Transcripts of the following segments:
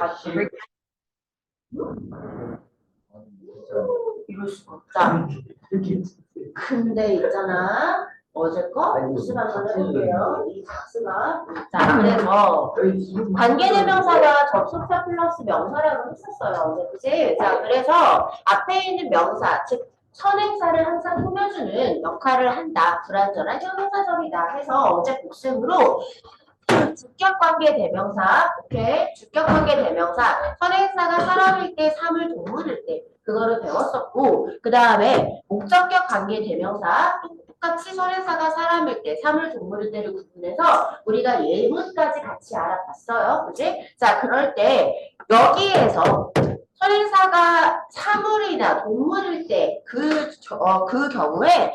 40. 이럴 수가 없다. 근데 있잖아. 어제 거 한번 해볼게요. 이 작스가. 자, 그래서 관계대명사가 접속사 플러스 명사라고 했었어요. 어제 그지? 자, 그래서 앞에 있는 명사, 즉 선행사를 항상 꾸며주는 역할을 한다. 불완전한 형용사절이다. 해서 어제 복습으로 주격관계 대명사, 오케이? 주격관계 대명사, 선행사가 사람일 때, 사물, 동물일 때 그거를 배웠었고, 그 다음에 목적격 관계 대명사, 똑같이 선행사가 사람일 때, 사물, 동물일 때를 구분해서 우리가 예문까지 같이 알아봤어요, 그지? 자, 그럴 때 여기에서 선행사가 사물이나 동물일 때그 어, 그 경우에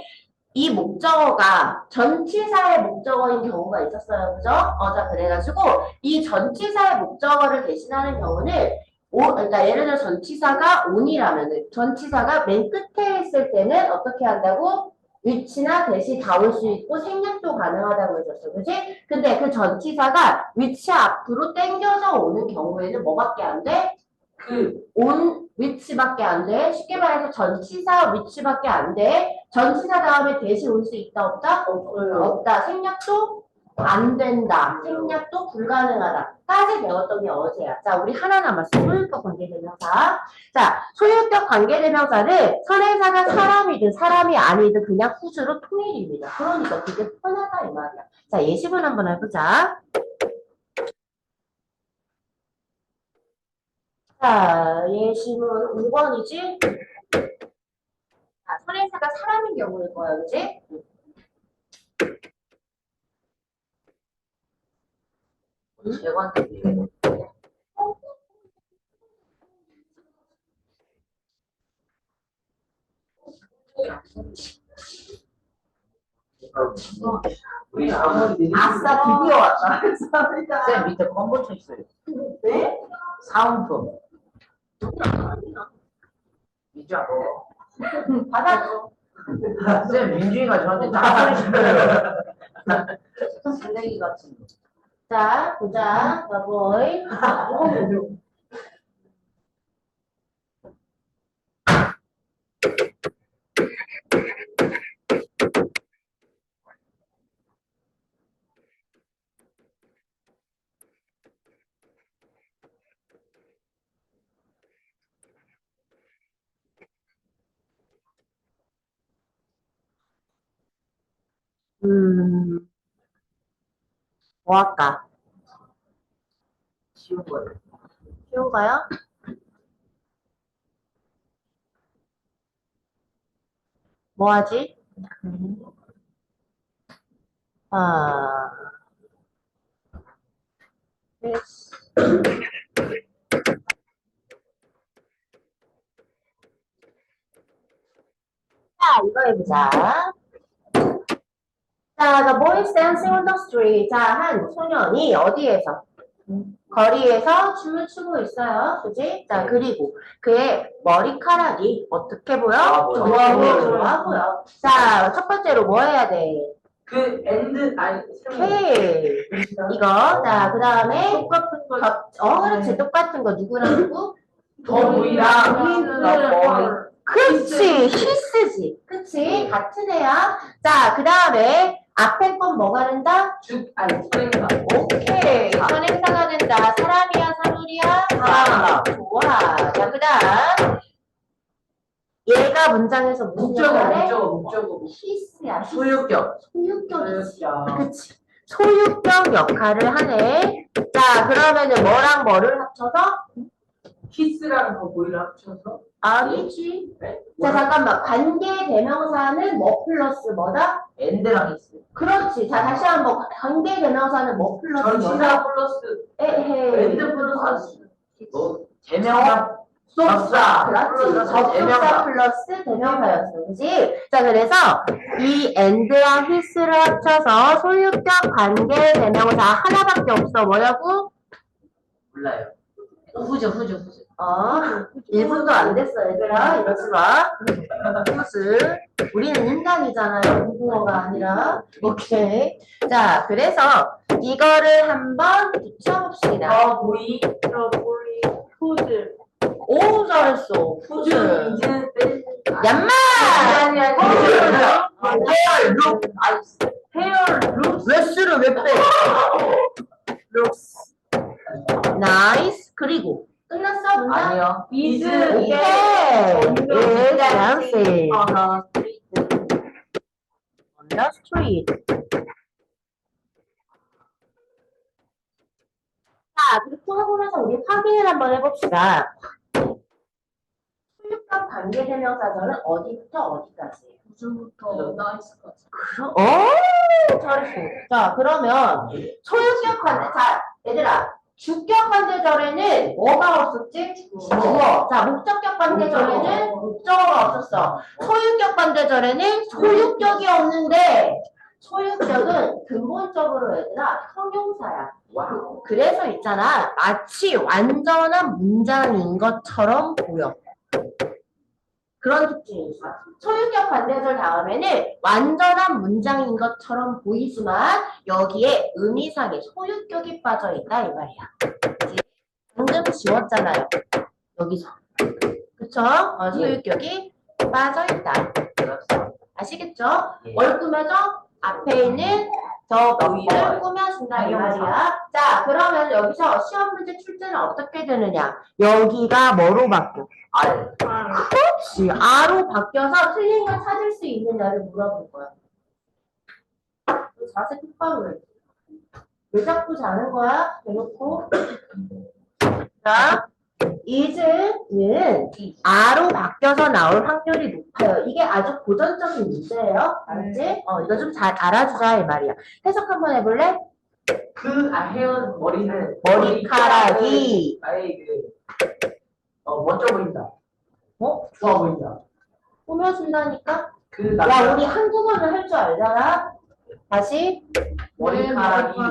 이 목적어가 전치사의 목적어인 경우가 있었어요. 그죠? 어, 자, 그래가지고 이 전치사의 목적어를 대신하는 경우는 오, 그러니까 예를 들어 전치사가 온이라면은 전치사가 맨 끝에 있을 때는 어떻게 한다고? 위치나 대시 다 올 수 있고 생략도 가능하다고 해줬어. 그지? 근데 그 전치사가 위치 앞으로 당겨져 오는 경우에는 뭐밖에 안 돼? 그 온 위치밖에 안 돼. 쉽게 말해서 전치사 위치밖에 안 돼. 전치사 다음에 대시 올수 있다 없다? 없다. 생략도 안 된다. 생략도 불가능하다. 까지 배웠던 게 어제야. 자, 우리 하나 남았어. 소유격 관계대명사. 자, 소유격 관계대명사는 선행사가 사람이든 사람이 아니든 그냥 후주로 통일입니다. 그러니까 그게 편하다 이 말이야. 자, 예시문 한번 해보자. 자, 예시문 5번이지? 자, 선행사가 사람인 경우일 거야, 그지? 우리 아무리 아싸, 드디어 왔다. 쌤 밑에 컴퓨터 있어요. 네? 사은품. 이죠? 받아줘. 쌤 민준이가 저한테 짜 시켜요. 쓰레기 같은 거. 자, 보자. 여보이. 음, 뭐 할까? 쉬운 거예요. 쉬운가요? 뭐 하지? 아. 자, 이거 해보자. 자, the boy dancing on the street. 자, 한 소년이 어디에서? 거리에서 춤을 추고 있어요. 그지? 자, 그리고 그의 머리카락이 어떻게 보여? 좋아 보여. 좋아 보여. 좋아 보여. 자, 첫 번째로 뭐 해야 돼? 그 엔드 아니 오케이. 이거. 자, 그 다음에 똑같은 거. 어, 그렇지. 똑같은 거. 누구랑 누구? 더 보이라 더 그렇지. 히스지. 그치? 같은 애야. 자, 그 다음에 앞에 건 뭐가 된다? 죽 아니 선행사 오케이. 선행사가 된다. 사람이야, 사물이야? 사람. 좋아. 자, 그 다음. 얘가 문장에서 무슨 목적어 히스야. 히스. 소유격. 소유격이지. 소유격. 그치. 소유격 역할을 하네. 자, 그러면은 뭐랑 뭐를 합쳐서? 키스랑 더 보이라 합쳐서 아니지. 네? 자, 잠깐만. 관계 대명사는 뭐 플러스 뭐다? 엔드랑 있어요. 그렇지. 자, 다시 한번. 관계 대명사는 뭐 플러스 뭐다? 전치사 플러스 에헤. 엔드 플러스 뭐 대명사. 접사. 그렇지. 플러스 접속사 대명사. 플러스 대명사였어. 그지? 자, 그래서 이 and랑 his를 합쳐서 소유격 관계 대명사 하나밖에 없어. 뭐라고? 몰라요. 후죠 후죠 후죠. 어, 1분도 안 됐어, 얘들아. 이러지 마. 무슨. 우리는 인간이잖아요. 무궁어가 아니라. 오케이. 자, 그래서 이거를 한번 붙여봅시다. 더 보이 더 보이 키스. 오 잘했어. 푸즈. 이제는 뺀. 얌마. 아니 아니 아니. 헤어 룩 헤어 룩. 왜 쓰를 왜 빼? 나이스. 그리고 끝났어 문장? 아니요 이즈. 오케이. 네. dances 하나 on the street. 자, 그렇게 하고 나서 우리 확인을 한번 해봅시다. 소유격 관계 대명사절은 어디부터 어디까지예요? 우주부터 나이스까지. 그럼, 어, 잘했어. 자, 그러면 소유격 관계, 자, 얘들아, 주격 관계절에는 뭐가 없었지? 주어. 자, 목적격 관계절에는 목적어가 없었어. 소유격 관계절에는 소유격이 없는데, 소유격은 근본적으로 얘들아, 형용사야. 와우 그래서 있잖아. 마치 완전한 문장인 것처럼 보여. 그런 특징이 있어. 소유격 관계절 다음에는 완전한 문장인 것처럼 보이지만 여기에 의미상의 소유격이 빠져 있다 이 말이야. 방금 지웠잖아요. 여기서. 그쵸? 어, 소유격이 빠져 있다. 아시겠죠? 예. 뭘 꾸며줘? 앞에 있는 저 부위를 꾸며준다 이 말이야. 자, 그러면 여기서 시험 문제 출제는 어떻게 되느냐? 여기가 뭐로 바뀌어? 알 그렇지. 아로 바뀌어서 틀린 걸 찾을 수 있느냐를 물어볼 거야. 너 자세 똑바로 해. 왜 자꾸 자는 거야? 대놓고. 자, is는 아로 바뀌어서 나올 확률이 높아요. 이게 아주 고전적인 문제예요. 알았지? 어, 이거 좀 잘 알아주자 이 말이야. 해석 한번 해볼래? 그 아 헤어 머리는 머리카락이 아이 그어 멋져 보인다 어? 좋아 보인다 꾸며준다니까? 그 야, 남자 우리 한국어를 할 줄 알잖아? 다시. 머리카락이 뭐,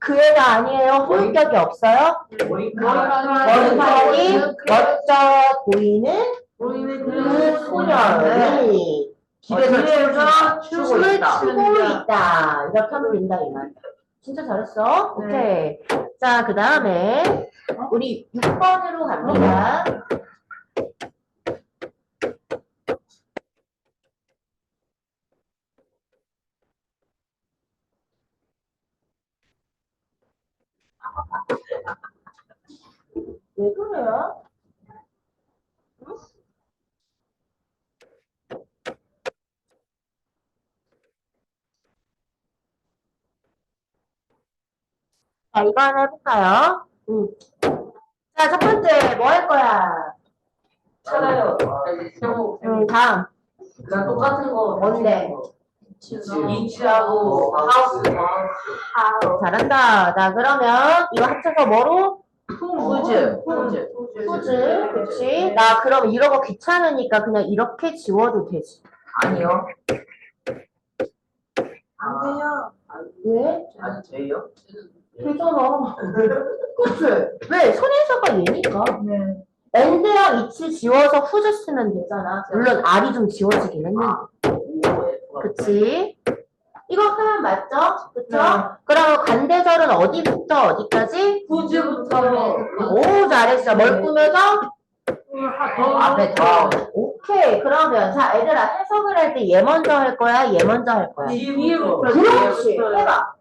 그 애가 아니에요. 소유격이 없어요. 머리카락 머리카락이 멋져 보이는 보이는 그 집에서 집에서 춤을 추고 있다. 추고 있다. 이렇게 하면 된다, 이 말. 진짜 잘했어. 오케이. 자, 그 다음에 우리 6번으로 갑니다. 왜 그래요? 자, 이거 하나 해볼까요? 응. 자, 첫 번째, 뭐 할 거야? 찾아요 응, 다음. 그냥 똑같은 거 뭔데? 이치하고 하우스 잘한다. 자, 그러면 이거 합쳐서 뭐로? 푸즈 푸즈 푸즈. 그치? 나 그럼 이러고 귀찮으니까 그냥 이렇게 지워도 되지. 아니요 안 돼요. 왜? 아니 돼요 되잖아. 그치? 왜? 손해서가 얘니까. 네. 엔드랑 이치 지워서 후즈 쓰면 되잖아. 물론 R이 좀 지워지긴 했는데. 오 F가 그치? 이거 하면 맞죠? 그쵸? 네. 그럼 관대절은 어디부터 어디까지? 후즈부터 오, 잘했어. 뭘 꾸며서? 앞에 더 오케이. 그러면, 자, 얘들아, 해석을 할 때 얘 먼저 할 거야? 얘 먼저 할 거야? 위로 그렇지. 해봐.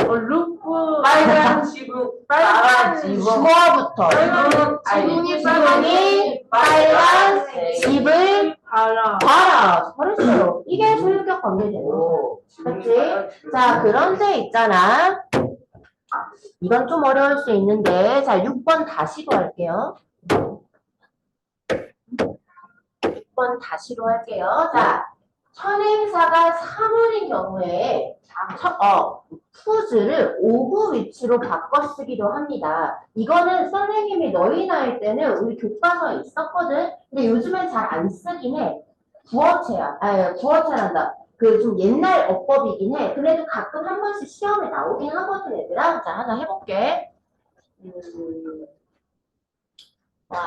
어, 루프 빨간 지붕 빨간 지붕 주어부터. 빨간 지붕이 지붕이 빨간 집을 바라 봐라. 잘했어요. 이게 소유격 관계되는 거. 오 그치? 자, 그런데 있잖아. 이건 좀 어려울 수 있는데, 자, 6번 다시로 할게요. 6번 다시로 할게요. 자, 선행사가 사물인 경우에, 첫- 어, 푸즈를 오브 위치로 바꿔 쓰기도 합니다. 이거는 선생님이 너희 나이 때는 우리 교과서에 있었거든? 근데 요즘엔 잘 안 쓰긴 해. 구어체야. 아, 구어체란다. 그 좀 옛날 어법이긴 해. 그래도 가끔 한 번씩 시험에 나오긴 하거든, 얘들아. 자, 하나 해볼게. 음, 뭐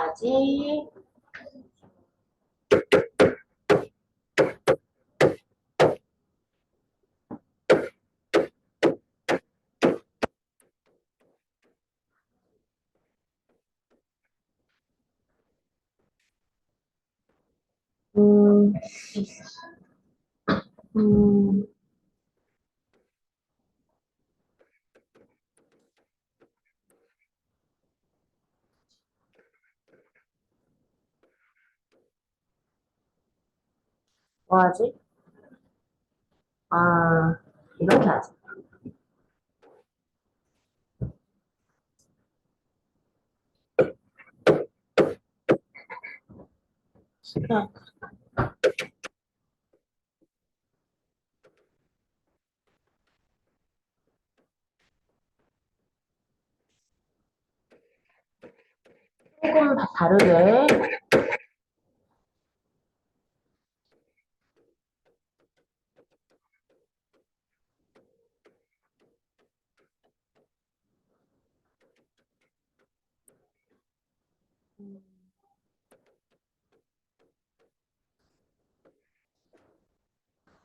하지? 음. 뭐 하지? 아, 이렇게 하자. 자. 조금 다- 다르게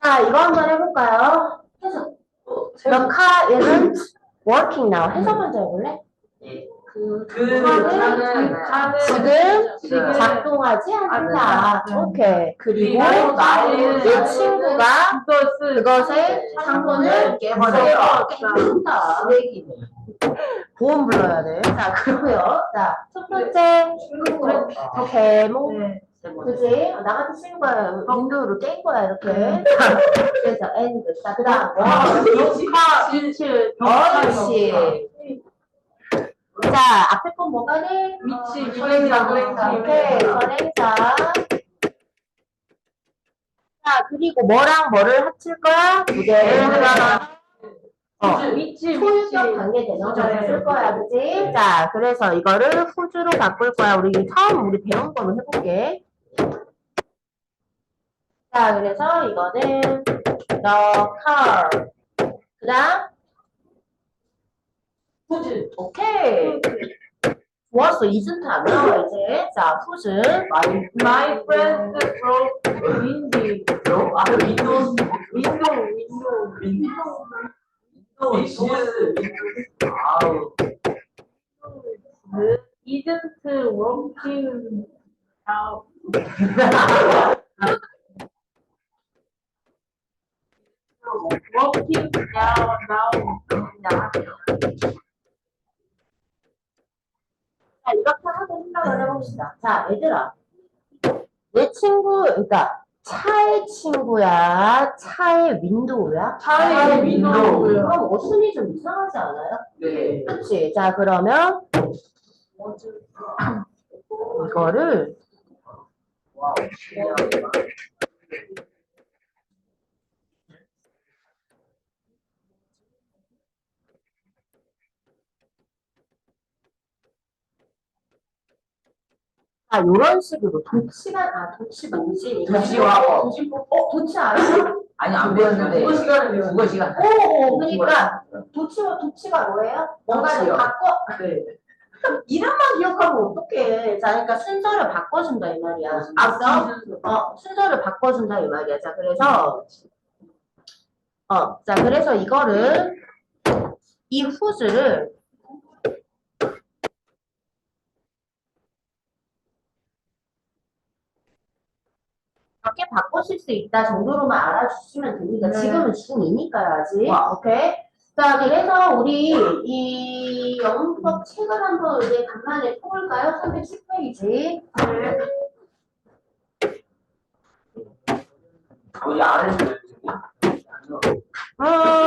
자, 이거 한번 해볼까요? 해석. The car isn't working now. 해석 먼저 해볼래? 예. 그, 그 차는 지금 지금 작동하지 않는다. 네. 오케이. 그리고 그리고 나의 내 친구가 그것의 창문을 깨버려. 깨버린다. 쓰레기네. 보험 불러야 돼. 자, 그러고요. 자, 첫 번째. 개목. 네. 그지? 나 같은 친구가 윈도우를 깬 거야, 이렇게. 그래서 엔드. 자, 그 다음. 격파 진실 어르시. 자, 앞에 건 뭐가 돼? 위치 선행사 선행사. 오케이, 선행사. 자, 그리고 뭐랑 뭐를 합칠 거야? 무게를 하나. 어. 위치 소유격 위치 관계 대명사를 네. 쓸 거야, 그지? 자, 그래서 이거를 후주로 바꿀 거야. 우리 처음 우리 배운 걸로 해볼게. 자, 그래서 이거는 the car. 그 다음, 후즈 오케이. 좋았어. isn't 안 나와, 이제. 자, who's? 마이 My friend broke window 아 윈도우 window window 윈도우 지스 아우 isn't working out working now now 자, 이렇게 하고 생각을 해봅시다. 자, 얘들아. 내 친구, 그러니까 차의 친구야? 차의 윈도우야? 차의 윈도우요. 그럼 어순이 좀 이상하지 않아요? 네 그치? 자, 그러면 이거를 아, 요런 식으로 도치가, 아, 도치 뭐지? 도치와 도치법. 어, 도치 알아요? 아니 안 배웠는데 국어 시간을 국어 시간 오, 오, 그러니까 도치와 도치가 뭐예요? 뭔가를 도치요. 바꿔, 네 이름만 기억하면 어떡해. 자, 그러니까 순서를 바꿔준다, 이 말이야. 알았어? 어, 순서를 바꿔준다, 이 말이야. 자, 그래서, 어, 자, 그래서 이거를, 이 후즈를, 이렇게 바꾸실 수 있다 정도로만 알아주시면 됩니다. 네. 지금은 중2니까요, 아직. 와. 오케이? 자, 그래서 우리 이 영문법 책을 한번 이제 간만에 펴볼까요? 310페이지. 거의 안 했어요 음,